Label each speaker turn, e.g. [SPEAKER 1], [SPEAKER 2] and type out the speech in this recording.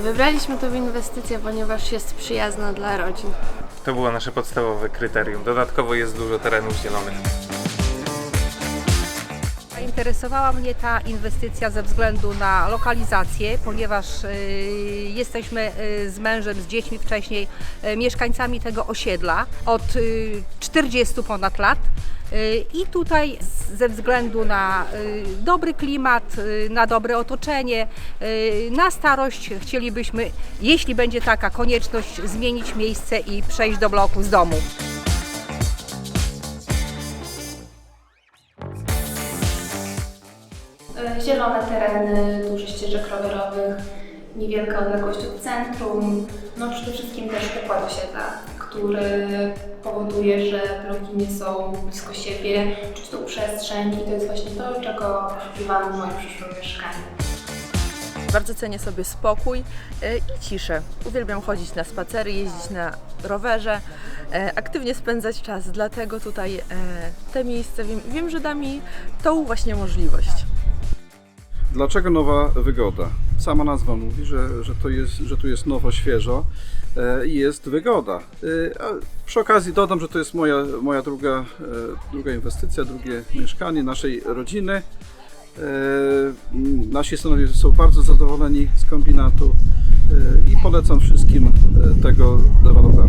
[SPEAKER 1] Wybraliśmy tę inwestycję, ponieważ jest przyjazna dla rodzin.
[SPEAKER 2] To było nasze podstawowe kryterium. Dodatkowo jest dużo terenów zielonych.
[SPEAKER 3] Interesowała mnie ta inwestycja ze względu na lokalizację, ponieważ y, jesteśmy y, z mężem, z dziećmi wcześniej y, mieszkańcami tego osiedla od y, 40 ponad lat. I tutaj ze względu na y, dobry klimat, y, na dobre otoczenie, y, na starość chcielibyśmy, jeśli będzie taka konieczność, zmienić miejsce i przejść do bloku z domu.
[SPEAKER 4] E, Zielone tereny, dużo ścieżek rowerowych, niewielka odległość od centrum, no przede wszystkim też układ osiedla, który powoduje, że bloki nie są blisko siebie, czuć tą przestrzeń i to jest właśnie to, czego poszukiwałam w moim przyszłym mieszkaniu.
[SPEAKER 5] Bardzo cenię sobie spokój e, i ciszę. Uwielbiam chodzić na spacery, jeździć na rowerze, e, aktywnie spędzać czas, dlatego tutaj e, te miejsce wiem, wiem, że da mi tą właśnie możliwość.
[SPEAKER 6] Dlaczego nowa wygoda? Sama nazwa mówi, że, że, to jest, że tu jest nowo, świeżo e, i jest wygoda. E, przy okazji dodam, że to jest moja, moja druga, e, druga inwestycja, drugie mieszkanie naszej rodziny. Nasi synowie są bardzo zadowoleni z kombinatu i polecam wszystkim tego dewelopera.